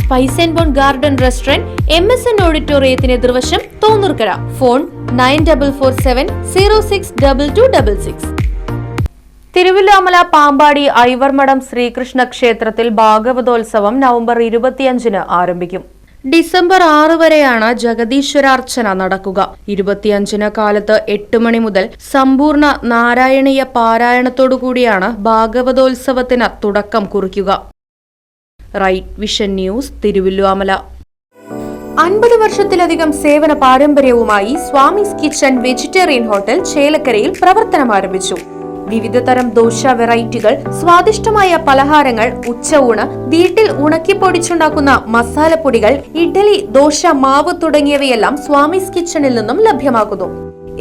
Spice and bon garden restaurant M S N ഓഡിറ്റോറിയത്തിന് എതിർവശം Thonnurkkara. Phone nine double four seven zero six double two double six. Thiruvilwamala Pampady Ivarmadom Sreekrishna ക്ഷേത്രത്തിൽ ഭാഗവതോത്സവം November ഇരുപത്തിയഞ്ചിന് ആരംഭിക്കും. December ആറ് വരെയാണ് ജഗദീശ്വരാർച്ചന നടക്കുക. ഇരുപത്തിയഞ്ചിന് കാലത്ത് എട്ട് മണി മുതൽ സമ്പൂർണ നാരായണീയ പാരായണത്തോടുകൂടിയാണ് ഭാഗവതോത്സവത്തിന് തുടക്കം കുറിക്കുക. റൈറ്റ് വിഷൻ ന്യൂസ് തിരുവല്ലുവാമല അൻപത് വർഷത്തിലധികം സേവന പാരമ്പര്യവുമായി സ്വാമിസ് കിച്ചൺ വെജിറ്റേറിയൻ ഹോട്ടൽ ചേലക്കരയിൽ പ്രവർത്തനം ആരംഭിച്ചു. വിവിധ തരം ദോശ വെറൈറ്റികൾ സ്വാദിഷ്ടമായ പലഹാരങ്ങൾ ഉച്ചയൂണ് വീട്ടിൽ ഉണക്കിപ്പൊടിച്ചുണ്ടാക്കുന്ന മസാലപ്പൊടികൾ ഇഡ്ഡലി ദോശ മാവ് തുടങ്ങിയവയെല്ലാം സ്വാമിസ് കിച്ചണിൽ നിന്നും ലഭ്യമാക്കുന്നു.